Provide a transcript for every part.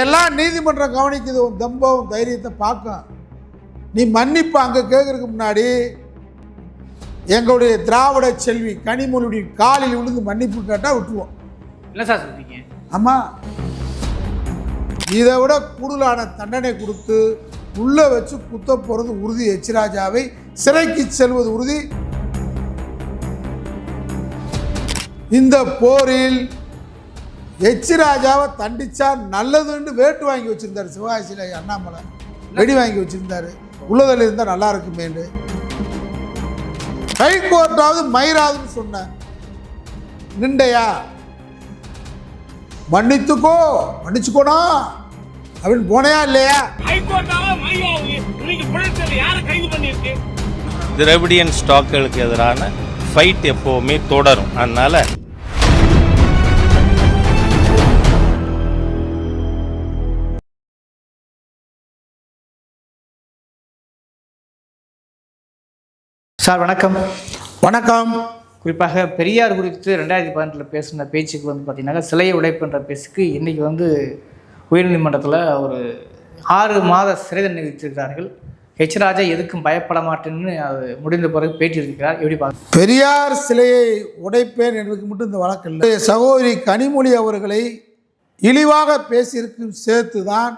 எல்லாம் நீதிமன்றம் கவனிக்குது. உன் தம்பம் தைரியத்தை பார்க்கும். நீ மன்னிப்பு அங்கே கேட்கறதுக்கு முன்னாடி எங்களுடைய திராவிட செல்வி கனிமொழியுடைய காலில் விழுந்து மன்னிப்பு கேட்டால் விட்டுருவோம். என்ன சார் சொல்றீங்க? ஆமாம் இதை விட கூடுதலான தண்டனை கொடுத்து உள்ளே வச்சு குத்த போகிறது உறுதி. எச்ராஜாவை சிறைக்கு செல்வது உறுதி. இந்த போரில் எச்ராஜாவை தண்டிச்சா நல்லதுன்னு வேட்டு வாங்கி வச்சிருந்தாரு சிவகாசியில் அண்ணாமலை. வெடி வாங்கி வச்சிருந்தாரு. உள்ளதில் இருந்தால் நல்லா இருக்குமேன்னு. ஹைகோர்ட்டாவது மயிராதுன்னு சொன்னேன் நிண்டையா? மன்னித்துக்கோ மன்னிச்சுக்கோனா? அப்படின்னு போனையா இல்லையா? திரவிடியன் ஸ்டாக்குகளுக்கு எதிரான ஃபைட் எப்போவுமே தொடரும். அதனால சார் வணக்கம். வணக்கம். குறிப்பாக பெரியார் குறித்து ரெண்டாயிரத்தி பதினெட்டில் பேசின பேச்சுக்கு வந்து பார்த்தீங்கன்னா சிலையை உடைப்புன்ற பேச்சுக்கு இன்னைக்கு வந்து உயர்நீதிமன்றத்தில் ஒரு ஆறு மாத சிறை தண்டனை விதித்திருக்கிறார்கள். ஹெச் ராஜா எதுக்கும் பயப்பட மாட்டேன்னு அது முடிந்த பிறகு பேட்டி இருக்கிறார் எப்படி பார்க்க பெரியார் சிலையை உடைப்பேன் என்பதுக்கு மட்டும் இந்த வழக்கு இல்லை. சகோதரி கனிமொழி அவர்களை இழிவாக பேசியிருக்கும் சேர்த்து தான்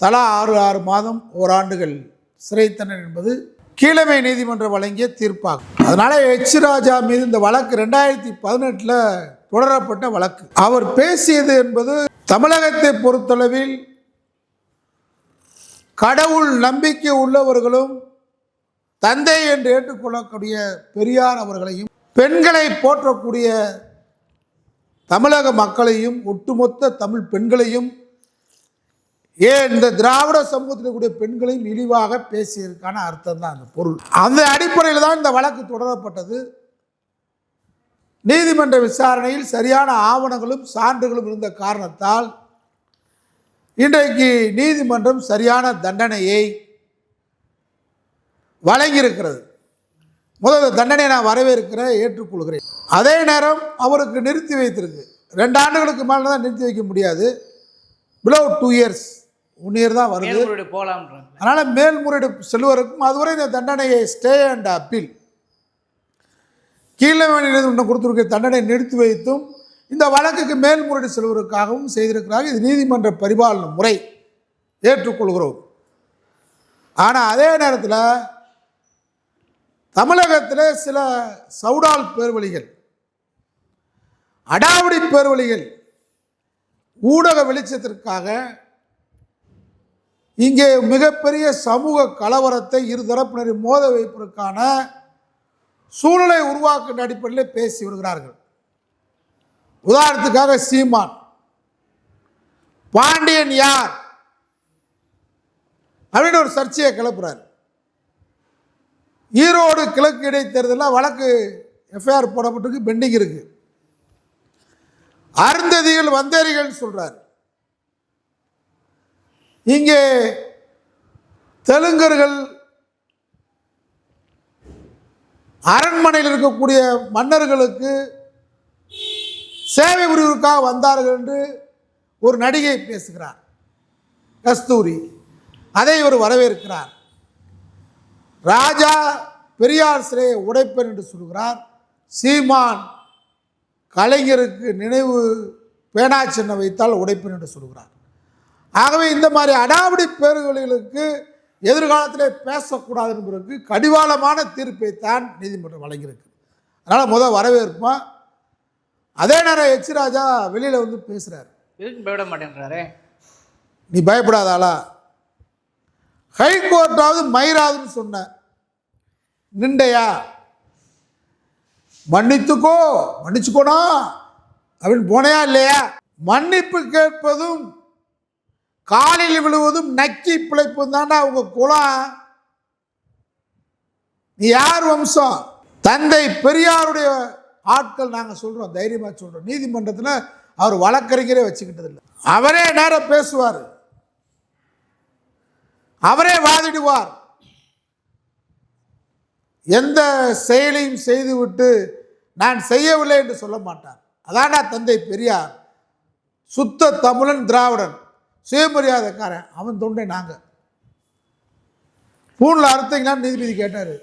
தலா ஆறு ஆறு மாதம் ஓராண்டுகள் சிறை தண்டனை என்பது கீழமை நீதிமன்றம் வழங்கிய தீர்ப்பாகும். அதனால எச் ராஜா மீது இந்த வழக்கு ரெண்டாயிரத்தி பதினெட்டில் தொடரப்பட்ட வழக்கு. அவர் பேசியது என்பது தமிழகத்தை பொறுத்தளவில் கடவுள் நம்பிக்கை உள்ளவர்களும் தந்தை என்று ஏற்றுக்கொள்ளக்கூடிய பெரியார் அவர்களையும் பெண்களை போற்றக்கூடிய தமிழக மக்களையும் ஒட்டுமொத்த தமிழ் பெண்களையும் ஏன் இந்த திராவிட சமூகத்தில் இருக்கக்கூடிய பெண்களையும் இழிவாக பேசியதற்கான அர்த்தம் தான் அந்த பொருள். அந்த அடிப்படையில் தான் இந்த வழக்கு தொடரப்பட்டது. நீதிமன்ற விசாரணையில் சரியான ஆவணங்களும் சான்றுகளும் இருந்த காரணத்தால் இன்றைக்கு நீதிமன்றம் சரியான தண்டனையை வழங்கியிருக்கிறது. முதல் தண்டனையை நான் வரவேற்கிறேன் ஏற்றுக்கொள்கிறேன். அதே நேரம் அவருக்கு நிறுத்தி வைத்திருக்கு. ரெண்டு ஆண்டுகளுக்கு மேலே தான் நிறுத்தி வைக்க முடியாது. பிலோ டூ இயர்ஸ் ஒன் தான் வருது. போகலாம்ன்றாங்க அதனால் மேல்முறையீடு செல்வதற்கும் அதுவரை இந்த தண்டனையை ஸ்டே அண்ட் அப்பீல் கீழே நீதிமன்றம் கொடுத்துருக்க தண்டனை நிறுத்தி வைத்தும் இந்த வழக்குக்கு மேல்முறையீடு செல்வதற்காகவும் செய்திருக்கிறார்கள் இது நீதிமன்ற பரிபாலன முறை. ஏற்றுக்கொள்கிறோம். ஆனால் அதே நேரத்தில் தமிழகத்தில் சில சவுடால் பேர்வழிகள் அடாவடி பேர்வழிகள் ஊடக வெளிச்சத்திற்காக இங்கே மிகப்பெரிய சமூக கலவரத்தை இரு தரப்பினரை மோத வைப்பதற்கான சூழலை உருவாக்குகின்ற அடிப்படையில் பேசி வருகிறார்கள். உதாரணத்துக்காக சீமான். பாண்டியன் யார்? அப்படின்னு ஒரு சர்ச்சையை கிளப்புறார். ஈரோடு கிழக்கு இடைத்தேர்தலில் வழக்கு எஃப்ஐஆர் போடப்பட்டிருக்கு பெண்டிங் இருக்கு. அருந்ததிகள் வந்தேரிகள் சொல்றார். இங்கே தெலுங்கர்கள் அரண்மனையில் இருக்கக்கூடிய மன்னர்களுக்கு சேவை புரிவதற்காக வந்தார்கள் என்று ஒரு நடிகை பேசுகிறார் கஸ்தூரி. அதை இவர் வரவேற்கிறார். ராஜா பெரியார் சிலையை உடைப்பேன் என்று சொல்கிறார். சீமான் கலைஞருக்கு நினைவு பேனா சின்னம் வைத்தால் உடைப்பேன் என்று சொல்கிறார். ஆகவே இந்த மாதிரி அடாவடி பேர்களுக்கு எதிர்காலத்திலே பேசக்கூடாது என்பதற்கு கடிவாளமான தீர்ப்பை தான் நீதிமன்றம் வழங்கியிருக்கு. அதனால் முதல் வரவேற்போம்? அதே நேரம் எச் ராஜா வெளியில் வந்து பேசுகிறார் எதுக்கும் பயப்பட மாட்டேன்றாரே? நீ பயப்படாதாளா ஹைகோர்ட்டாவது மயிராதுன்னு சொன்ன. நிண்டையா? மன்னித்துக்கோ மன்னிச்சுக்கோனா? அப்படின்னு போனையா இல்லையா? மன்னிப்பு கேட்பதும் காலில் விழுவதும் நக்கி பிழைப்பும் தாண்டா அவங்க குலம். நீ யார் வம்சம் தந்தை பெரியாருடைய ஆட்கள் நாங்கள் சொல்கிறோம் தைரியமாக சொல்கிறோம் நீதிமன்றத்தில் அவர் வழக்கறிஞரே வச்சுக்கிட்டதில்லை. அவரே நேரம் பேசுவார். அவரே வாதிடுவார். எந்த செயலையும் செய்துவிட்டு நான் செய்யவில்லை என்று சொல்ல மாட்டார். அதானா தந்தை பெரியார். சுத்த தமிழன் திராவிடன். சுயமரியாதைக்காரன் அவன் தொண்டை நாங்கள் பூனில் அறுத்தீங்களான்னு நீதிபதி கேட்டார்.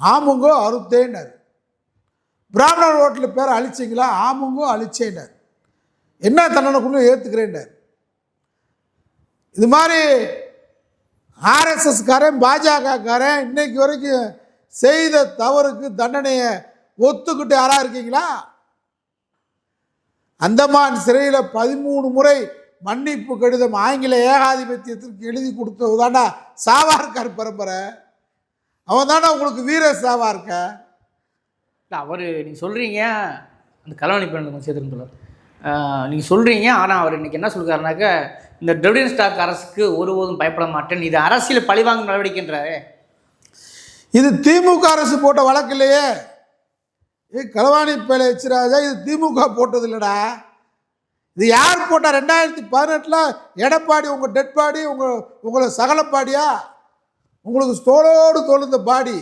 ஆமுங்கோ அறுத்தேன்னார். பிராமணர் ஓட்டில் பேரை அழிச்சிங்களா? ஆமுங்கோ அழிச்சேன்னார். என்ன தண்டனைக்குள்ள ஏற்றுக்கிறேன்னார் இது மாதிரி ஆர்எஸ்எஸ்காரன் பாஜகக்காரன் இன்னைக்கு வரைக்கும் செய்த தவறுக்கு தண்டனையை ஒத்துக்கிட்டு யாராக இருக்கீங்களா? அந்தமான் சிறையில் பதிமூணு முறை மன்னிப்பு கடிதம் ஆங்கில ஏகாதிபத்தியத்திற்கு எழுதி கொடுத்தது தாண்டா சாவார்கார் பரம்பரை. அவன் தானே உங்களுக்கு வீர சாவார்கார். இல்லை அவர் நீங்கள் சொல்கிறீங்க அந்த கலவணி பெண் கொஞ்சம் சேர்த்துன்னு நீங்கள் சொல்கிறீங்க ஆனால் அவர் இன்னைக்கு என்ன சொல்கிறாருனாக்க இந்த டெவிடன் ஸ்டாக் அரசுக்கு ஒருபோதும் பயப்பட மாட்டேன். இது அரசியல் பழிவாங்கும் நடவடிக்கைன்றாரே இது திமுக அரசு போட்ட வழக்கு இல்லையே. ஏ களவாணி பேலை வச்சிராஜா இது திமுக போட்டது இல்லைடா. இது யார் போட்டால் ரெண்டாயிரத்தி பதினெட்டில் எடப்பாடி உங்கள் டெட் பாடி உங்கள் உங்களை சகலப்பாடியா உங்களுக்கு தோளோடு தோழுந்த பாடி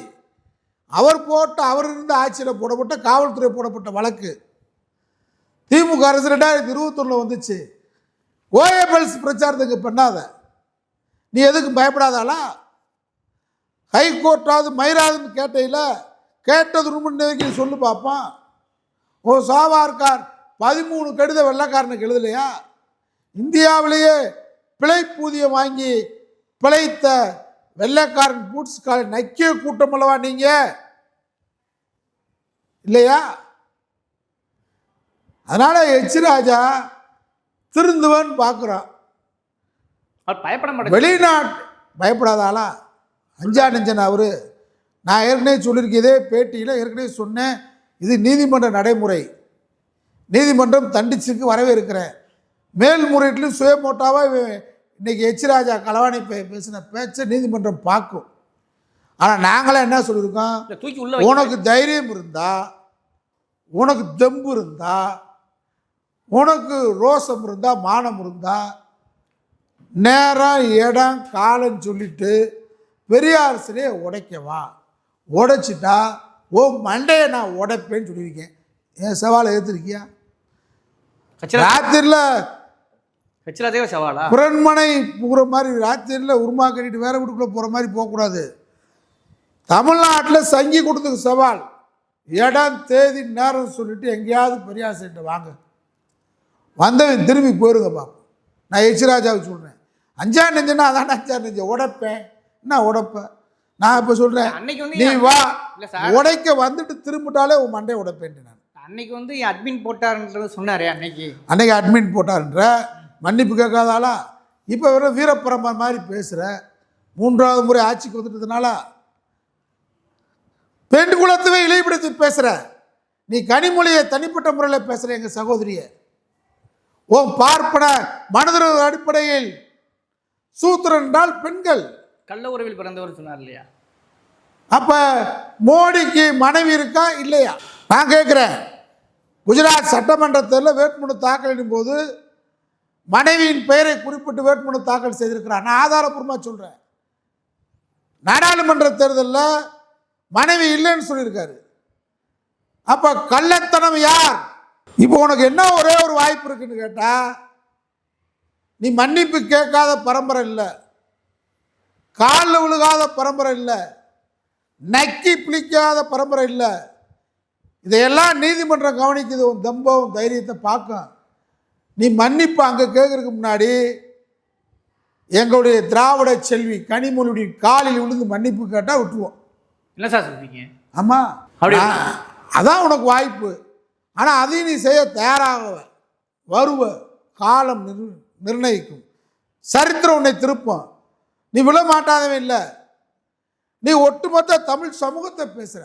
அவர் போட்ட அவர் இருந்த ஆட்சியில் போடப்பட்ட காவல்துறை போடப்பட்ட வழக்கு. திமுக அரசு ரெண்டாயிரத்தி இருபத்தொன்னில் வந்துச்சு. ஓஏபிஎல்ஸ் பிரச்சாரத்துக்கு பண்ணாத. நீ எதுக்கு பயப்படாதாளா? ஹைகோர்ட்டாவது மயிராதுன்னு கேட்டையில் கேட்டது ரொம்ப வரைக்கும் சொல்லு பார்ப்பான் ஓ சாவார்கார் பதிமூணு கடித வெள்ளைக்காரனுக்கு எழுதலையா? இந்தியாவிலேயே பிழைப்பூதியம் வாங்கி பிழைத்த வெள்ளைக்காரன் பூட்ஸ் காலை நக்கிய கூட்டம் அல்லவா நீங்க? இல்லையா? அதனால எச் ராஜா திருந்துவன் பார்க்குறான். பயப்பட மாட்டேன் வெளிநாட்டு பயப்படாத ஆளா? அஞ்சா நெஞ்சன் அவரு. நான் ஏற்கனவே சொல்லியிருக்கேன் இதே பேட்டியில் ஏற்கனவே சொன்னேன். இது நீதிமன்ற நடைமுறை. நீதிமன்றம் தண்டிச்சுக்கு வரவேற்கிறேன். மேல்முறையீட்டிலும் சுயமோட்டாவாக இன்னைக்கு எச் ராஜா களவாணி பேசின பேச்சை நீதிமன்றம் பார்க்கும். ஆனால் நாங்களாம் என்ன சொல்லியிருக்கோம் உனக்கு தைரியம் இருந்தா உனக்கு தெம்பு இருந்தா உனக்கு ரோசம் இருந்தா மானம் இருந்தா நேரம் இடம் காலம் சொல்லிட்டு பெரியார் சிலையை உடைக்கவா உடைச்சிட்டா ஓ மண்டையை நான் உடைப்பேன்னு சொல்லியிருக்கேன். என் சவாலை ஏற்றிருக்கியா கச்சிரா ராத்திரியில் கச்சிராதேவ சவாலா? புறன்மனை போகிற மாதிரி ராத்திரியில் உருமா கட்டிட்டு வேற வீட்டுக்குள்ளே போகிற மாதிரி போகக்கூடாது. தமிழ்நாட்டில் சங்கி கொடுத்ததுக்கு சவால். இடம் தேதி நேரம் சொல்லிட்டு எங்கேயாவது பெரியார் சைட்டை வாங்க. வந்தவன் திரும்பி போயிருங்க பாப்போம். நான் எச்ராஜாவை சொல்கிறேன் அஞ்சா நெஞ்சுன்னா அதான் அஞ்சா நெஞ்ச. உடைப்பேன். என்ன உடைப்பேன் நான் இப்போ சொல்கிறேன் நீ வா. உடைக்க வந்துட்டு திரும்பிட்டாலே உன் மண்டையை உடைப்பேன் நான். அன்னைக்கு வந்து அட்மின் போட்டாருன்றது சொன்னாரே அன்னைக்கு. அன்னைக்கு அட்மிட் போட்டாருன்ற மன்னிப்பு கேட்காதாளா? இப்போ வெறும் வீரப்பரம்பரை மாதிரி பேசுகிற மூன்றாவது முறை ஆட்சிக்கு வந்துட்டதுனால பெண் குலத்தவே இழிவுபடுத்தி பேசுகிற நீ கனிமொழியை தனிப்பட்ட முறையில் பேசுகிற எங்கள் சகோதரியை. உன் பார்ப்பன மனதிற அடிப்படையில் சூத்திரன் என்றால் பெண்கள். கள்ள உறவில் பிறந்தவர் சொன்னார் இல்லையா? அப்போ மோடிக்கு மனைவி இருக்கா இல்லையா? நான் கேட்குறேன். குஜராத் சட்டமன்றத்தில் வேட்புமனு தாக்கலிடும் போது மனைவியின் பெயரை குறிப்பிட்டு வேட்புமனு தாக்கல் செய்திருக்கிறார். நான் ஆதாரபூர்வமாக சொல்கிறேன் நாடாளுமன்ற தேர்தலில் மனைவி இல்லைன்னு சொல்லியிருக்காரு. அப்போ கள்ளத்தனம் யார்? இப்போ உனக்கு என்ன ஒரே ஒரு வாய்ப்பு இருக்குன்னு கேட்டால் நீ மன்னிப்பு கேட்காத பரம்பரை இல்லை. காலில் விழுகாத பரம்பரை இல்லை. நக்கி பிளிக்காத பரம்பரை இல்லை. இதையெல்லாம் நீதிமன்றம் கவனிக்குது. உன் தம்பம் தைரியத்தை பார்க்கும். நீ மன்னிப்பு அங்கே கேட்கறதுக்கு முன்னாடி எங்களுடைய திராவிட செல்வி கனிமொழியுடைய காலில் விழுந்து மன்னிப்பு கேட்டால் விட்டுருவோம். என்ன சார் சொல்றீங்க? ஆமாம் அதான் உனக்கு வாய்ப்பு. ஆனால் அதையும் நீ செய்ய தயாராகவ வருவ காலம் நிர் நிர்ணயிக்கும். சரித்திரம் உன்னை திருப்பம். நீ விழ மாட்டாதவன் இல்லை. நீ ஒட்டுமொத்த தமிழ் சமூகத்தை பேசுகிற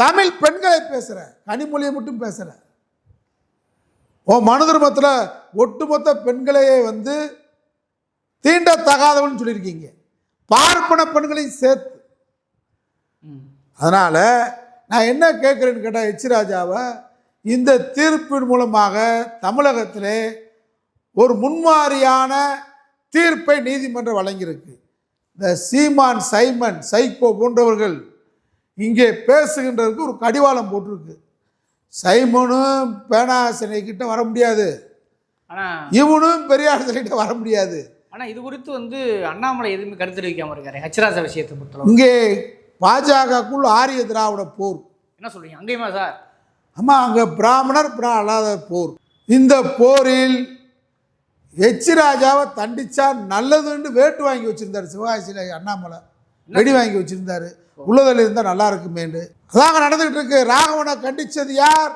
தமிழ் பெண்களை பேசுகிற கனிமொழியை மட்டும் பேசுகிற உன் மனு திருமத்தில் ஒட்டுமொத்த பெண்களையே வந்து தீண்டத்தகாதவன் சொல்லியிருக்கீங்க. பார்ப்பன பெண்களையும் சேர்த்து. அதனால் நான் என்ன கேட்குறேன்னு கேட்டால் எச் ராஜாவை இந்த தீர்ப்பின் மூலமாக தமிழகத்திலே ஒரு முன்மாதிரியான தீர்ப்பை நீதிமன்றம் வழங்கியிருக்கு. இந்த சீமான் சைமன் சைக்கோ போன்றவர்கள் இங்கே பேசுகின்றதுக்கு ஒரு கடிவாளம் போட்டிருக்கு. சைமனும் பேனாசனை கிட்ட வர முடியாது. இவனும் பெரியார் சிலைகிட்ட வர முடியாது. ஆனால் இது குறித்து வந்து அண்ணாமலை எதுவுமே கருத்து தெரிவிக்காம இருக்காரு. ஹெச்ராஜா விஷயத்தை பொறுத்தளவு. இங்கே பாஜகக்குள் ஆரிய திராவிட போர். என்ன சொல்றீங்க? அங்கேயுமா சார்? ஆமாம் அங்கே பிராமணர் பிரா அல்லாத போர். இந்த போரில் எச் ராஜாவை தண்டிச்சா நல்லதுன்னு வேட்டு வாங்கி வச்சிருந்தாரு சிவகாசியில் அண்ணாமலை. வெடி வாங்கி வச்சிருந்தாரு. உள்ளதில் இருந்தால் நல்லா இருக்குமேண்டு அதாங்க நடந்துகிட்டு இருக்கு ராகவனை கண்டிச்சது யார்?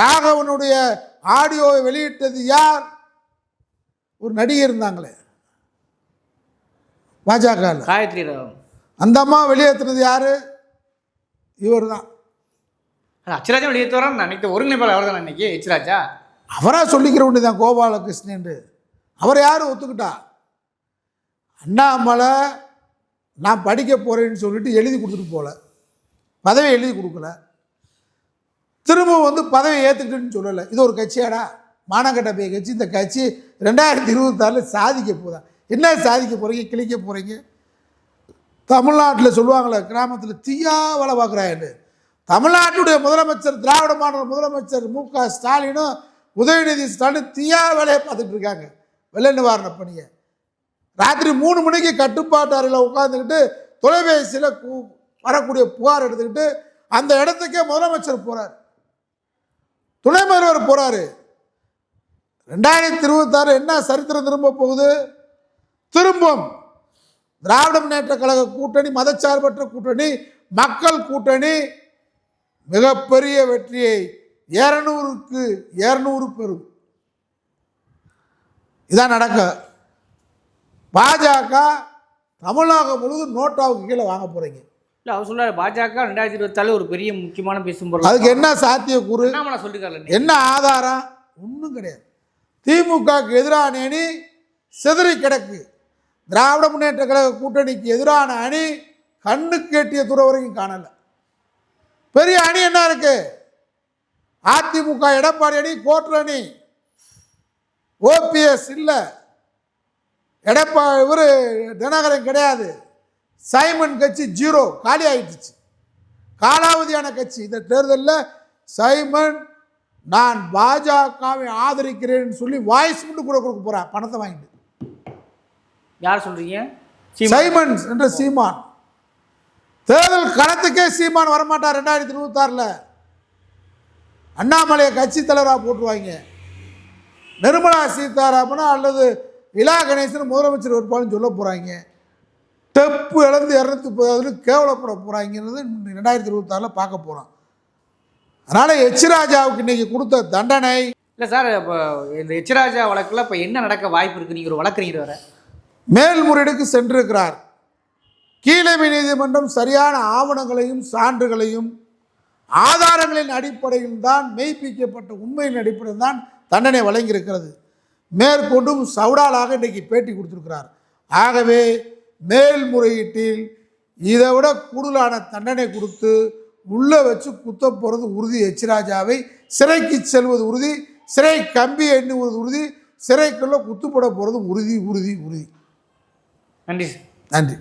ராகவனுடைய ஆடியோவை வெளியிட்டது யார்? ஒரு நடிகை இருந்தாங்களே. பாஜகவில் காயத்ரி ராவ் அந்த அம்மா வெளியேற்றுனது யாரு? இவர் தான் அச்சராஜா வெளியேற்ற வர நினைக்க ஒருங்கிணைப்பாளர் அவர் தான் இன்னைக்கு ஹெச்ராஜா அவராக சொல்லிக்கிற ஒன்று தான் கோபாலகிருஷ்ணன் அவர் யார் ஒத்துக்கிட்டா? அண்ணாமலை நான் படிக்க போகிறேன்னு சொல்லிட்டு எழுதி கொடுத்துட்டு போகல பதவி எழுதி கொடுக்கல. திரும்ப வந்து பதவி ஏற்றுக்கிட்டுன்னு சொல்லலை. இது ஒரு கட்சியாடா? மானக்கட்ட பைய கட்சி. இந்த கட்சி ரெண்டாயிரத்தி இருபத்தாறில் சாதிக்க போதா என்ன சாதிக்க போகிறீங்க கிழிக்க போகிறீங்க தமிழ்நாட்டில் சொல்லுவாங்களே கிராமத்தில் தீயா வேலை பார்க்குறான்னு தமிழ்நாட்டுடைய முதலமைச்சர் திராவிட மாநில முதலமைச்சர் மு க ஸ்டாலினும் உதயநிதி ஸ்டாலின் தீயா வேலையை பார்த்துட்டு இருக்காங்க. வெள்ள நிவாரண பணியை. ராத்திரி மூணு மணிக்கு கட்டுப்பாட்டு அறையில் உட்காந்துக்கிட்டு தொலைபேசியில் கூ- வரக்கூடிய புகார் எடுத்துக்கிட்டு அந்த இடத்துக்கே முதலமைச்சர் போகிறார் துணை முதல்வர் போகிறாரு ரெண்டாயிரத்தி இருபத்தாறு என்ன சரித்திரம் திரும்ப போகுது? திரும்பும். திராவிட முன்னேற்ற கழக கூட்டணி மதச்சார்பற்ற கூட்டணி மக்கள் கூட்டணி மிகப்பெரிய வெற்றியை இரநூறுக்கு இரநூறு பெறும். இதான் நடக்க. பாஜக தமிழகம் முழுவதும் நோட்டாவுக்கு கீழே வாங்க போறீங்க. இல்லை அவர் சொல்றாரு பாஜக ரெண்டாயிரத்தி இருபத்தாலு ஒரு பெரிய முக்கியமான பேசும் பொருள். அதுக்கு என்ன சாத்தியக்கூறு? சொல்லிருக்காரு? என்ன ஆதாரம்? ஒன்றும் கிடையாது. திமுகவுக்கு எதிரான அணி சிதறி கிடக்கு. திராவிட முன்னேற்ற கழக கூட்டணிக்கு எதிரான அணி கண்ணுக்கு எட்டிய தூரம் வரைக்கும் காணல. பெரிய அணி என்ன இருக்கு? அதிமுக எடப்பாடி அணி கோட்டர் அணி. ஓபிஎஸ் இல்லை. எடப்பா இவர் தினகரன் கிடையாது. சைமன் கட்சி ஜீரோ காலி ஆயிடுச்சு காலாவதியான கட்சி. இந்த தேர்தலில் சைமன் நான் பாஜகவை ஆதரிக்கிறேன்னு சொல்லி வாய்ஸ் மட்டும் கூட கொடுக்க போறேன் பணத்தை வாங்கிட்டு. யார் சொல்றீங்க? சீமா. சைமன் என்ற சீமான். தேர்தல் களத்துக்கே சீமான் வரமாட்டார் ரெண்டாயிரத்தி இருபத்தாறில். அண்ணாமலையை கட்சி தலைவராக போட்டுருவாங்க. நிர்மலா சீதாராமனா அல்லது இலா கணேசன் முதலமைச்சர் வேட்பாளர்னு சொல்ல போகிறாங்க டெப்பு இழந்து இரநூத்தி முப்பதாவது கேவலப்பட போகிறாங்கிறது ரெண்டாயிரத்தி இருபத்தாறில் பார்க்க போகிறோம் அதனால் எச் ராஜாவுக்கு இன்னைக்கு கொடுத்த தண்டனை. இல்லை சார் இப்போ இந்த எச்ராஜா வழக்கில் இப்போ என்ன நடக்க வாய்ப்பு இருக்கு? நீங்க ஒரு வழக்கறிஞர் வர மேல்முறையீடுக்கு சென்றிருக்கிறார். கீழமை நீதிமன்றம் சரியான ஆவணங்களையும் சான்றுகளையும் ஆதாரங்களின் அடிப்படையில் தான் மெய்ப்பிக்கப்பட்ட உண்மையின் அடிப்படையில் தான் தண்டனை வழங்கியிருக்கிறது. மேற்கொண்டும் சவுடாலாக இன்றைக்கு பேட்டி கொடுத்திருக்கிறார். ஆகவே மேல்முறையீட்டில் இதை விட கூடுதலான தண்டனை கொடுத்து உள்ளே வச்சு குத்த போகிறது உறுதி. எச்ராஜாவை சிறைக்கு செல்வது உறுதி சிறை கம்பி எண்ணுவது உறுதி சிறைக்குள்ளே குத்துப்பட போகிறது உறுதி உறுதி உறுதி. நன்றி நன்றி.